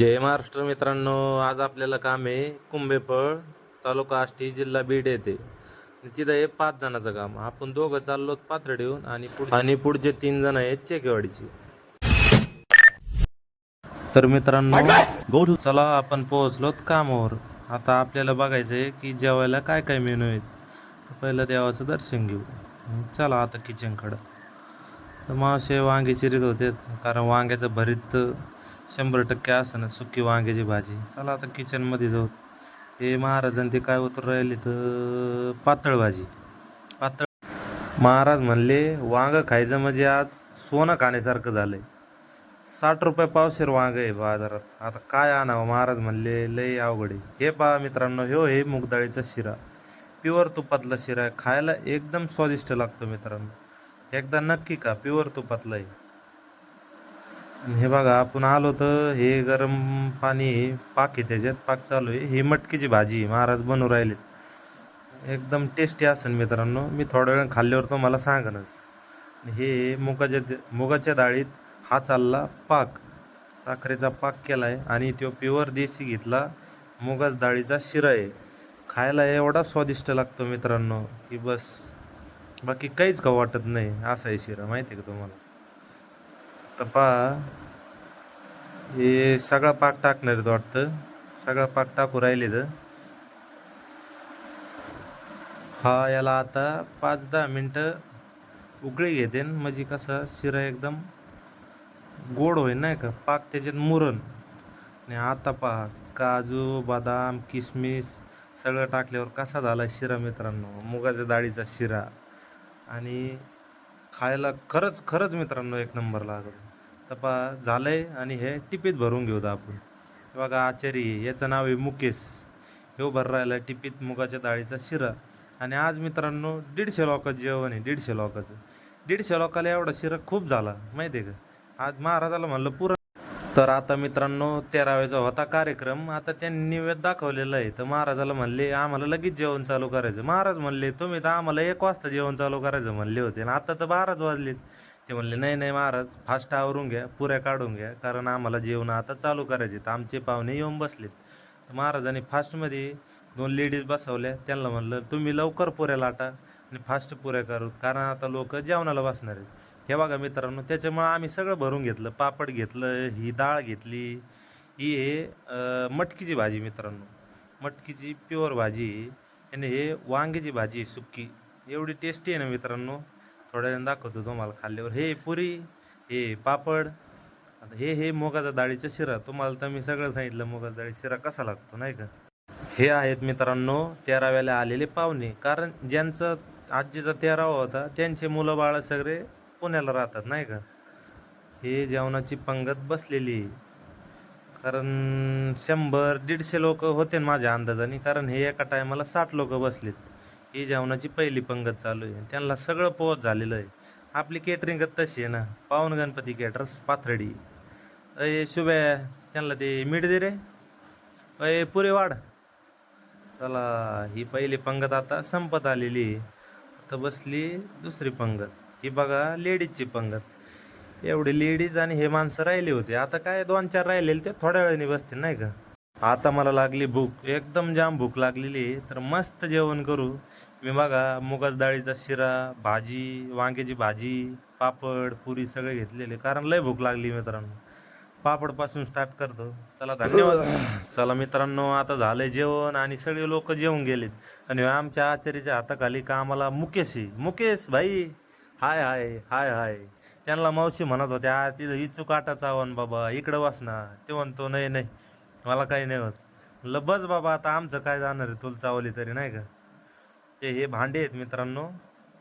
जय महाराष्ट्र मित्रांनो आज आपल्याला काम आहे कुंभेफळ तालुका आष्टी जिल्हा बीड येते तिथं हे पाच जणांचं काम. आपण दोघं चाललो पाथर्डीहून आणि आणि पुढचे तीन जण आहेत चेकेवाडीची. तर मित्रांनो चला आपण पोहोचलोत कामावर. आता आपल्याला बघायचं आहे की जेवायला काय काय मेनू आहेत. पहिलं देवाचं दर्शन घेऊ. चला आता किचनकडं तर मासे वांगे चिरीत होते कारण वांग्याचं भरीत शंभर टक्के असं ना सुकी वांग्याची भाजी. चला आता किचनमध्ये जाऊ. हे महाराजांनी ते काय उतर राहिले तर पातळ भाजी. पातळ. महाराज म्हणले वांग खायचं म्हणजे आज सोनं खाण्यासारखं झालंय. साठ रुपये पावशेर वांग आहे बाजारात. आता काय आणावं? महाराज म्हणले लय अवघड आहे. हे पहा मित्रांनो हो हे मुगदाळीचा शिरा. प्युअर तुपातला शिरा आहे. खायला एकदम स्वादिष्ट लागतो मित्रांनो. एकदा नक्की का प्युअर तुपातला आहे. हे बघा आपण आलो तर हे गरम पाणी पाक आहे त्याच्यात पाक चालू आहे. ही मटकीची भाजी आहे, महाराज बनवून राहिलेत एकदम टेस्टी असेल मित्रांनो. मी थोड्या वेळ खाल्ल्यावर तुम्हाला सांगनच. हे मुगाच्या मुगाच्या डाळीत हा चालला पाक. साखरेचा पाक केला आहे आणि तो प्युअर देशी घेतला. मुगाच डाळीचा शिरा आहे. खायला एवढा स्वादिष्ट लागतो मित्रांनो की बस. बाकी काहीच का वाटत नाही असा आहे शिरा. माहिती आहे का तुम्हाला? तर पहा. हे सगळा पाक टाकणार आहेत वाटतं. सगळा पाक टाकू राहिले तर हा याला आता पाच दहा मिनटं उकळी घेते म्हणजे कसा शिरा एकदम गोड होईल नाही का? पाक त्याच्यात मुरण आणि आता पहा काजू बदाम किशमिश सगळं टाकल्यावर कसा झाला शिरा मित्रांनो? मुगाच्या डाळीचा शिरा. आणि खायला खरंच खरंच मित्रांनो एक नंबर लागत तर पा आहे आणि हे टिपीत भरून घेऊत आपण. बघा आचारी याचं नाव आहे मुकेश. हे भर राहिला टिपीत मुगाच्या डाळीचा शिरा. आणि आज मित्रांनो दीडशे लोकांचं जेवण आहे दीडशे लोकांचं. दीडशे लोकाला एवढा शिरा खूप झाला माहिती आहे का? आज महाराजाला म्हणलं पुरण तर आता मित्रांनो तेराव्याचा होता कार्यक्रम. आता त्यांनी निवेद दाखवलेला आहे. तर महाराजाला म्हणले आम्हाला लगेच जेवण चालू करायचं. महाराज म्हणले तुम्ही तर आम्हाला एक वाजता जेवण चालू करायचं म्हणले होते. आणि आता तर बाराच वाजलेत. ते म्हणले नाही नाही महाराज फास्ट आवरून घ्या पुऱ्या काढून घ्या कारण आम्हाला जेवण आता चालू करायचे तर आमचे पाहुणे येऊन बसलेत. तर महाराजांनी फास्टमध्ये दोन लेडीज बसवल्या. त्यांना म्हणलं तुम्ही लवकर पुऱ्या लाटा आणि फास्ट पुऱ्या करू कारण आता लोक जेवणाला बसणार आहेत. हे बघा मित्रांनो त्याच्यामुळं आम्ही सगळं भरून घेतलं पापड घेतलं ही डाळ घेतली. ही हे मटकीची भाजी मित्रांनो. मटकीची प्युअर भाजी आणि हे वांग्याची भाजी सुक्की. एवढी टेस्टी आहे ना मित्रांनो. थोड्या वेळ दाखवतो तुम्हाला खाल्ल्यावर. हे पुरी हे पापड आता हे हे मुगाचा डाळीचा शिरा. तुम्हाला तर मी सगळं सांगितलं मुगाचा डाळी शिरा कसा लागतो नाही का? हे आहेत मित्रांनो तेराव्याला आलेले पाहुणे. कारण ज्यांचं आजीचा तेरावा होता त्यांचे मुलं बाळ सगळे पुण्याला राहतात नाही का? हे जेवणाची पंगत बसलेली. कारण शंभर दीडशे लोक होते माझ्या अंदाजाने. कारण हे एका टायमाला साठ लोक बसलेत. ही जेवणाची पहिली पंगत चालू आहे. त्यांना सगळं पोहोच झालेलं आहे. आपली केटरिंग तशी आहे ना. पावन गणपती केटर्स पाथर्डी. अय शुभ्या त्यांना ते मीठ दे रे. अय पुरे वाढ. चला ही पहिली पंगत आता संपत आलेली आहे. आता बसली दुसरी पंगत. ही बघा लेडीजची पंगत. एवढी लेडीज आणि हे माणसं राहिले होते. आता काय दोन चार राहिलेले ते थोड्या वेळाने बसतील नाही का? आता मला लागली भूक. एकदम जाम भूक लागलेली आहे. तर मस्त जेवण करू. मी बघा मुगाच डाळीचा शिरा भाजी वांग्याची भाजी पापड पुरी सगळे घेतलेले. कारण लय भूक लागली मित्रांनो. पापडपासून स्टार्ट करतो. चला धन्यवाद. चला मित्रांनो आता झालंय जेवण आणि सगळे लोक जेवून गेलेत. आणि आमच्या आचार्याच्या हाताखाली कामाला मुकेश आहे. मुकेश भाई. हाय हाय हाय हाय. त्यांना मावशी म्हणत होत्या तिथं इचू काटा चावण बाबा. इकडं वास ना. ते म्हणतो नाही नाही. मला काही नाही होत. ल बस बाबा आता आमचं काय जाणार आहे? तुला चावली तरी नाही का? ते हे भांडे आहेत मित्रांनो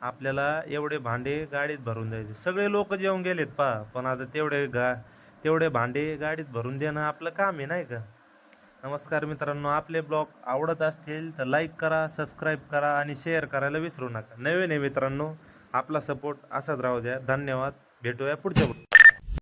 आपल्याला एवढे भांडे गाडीत भरून द्यायचे. सगळे लोक जेवून गेलेत पा पण आता तेवढे गा तेवढे भांडे गाडीत भरून देणं आपलं काम आहे नाही का? नमस्कार मित्रांनो आपले ब्लॉग आवडत असतील तर लाईक करा सबस्क्राईब करा आणि शेअर करायला विसरू नका. नवीन आहे मित्रांनो आपला सपोर्ट असाच राहू द्या. धन्यवाद. भेटूया पुढच्या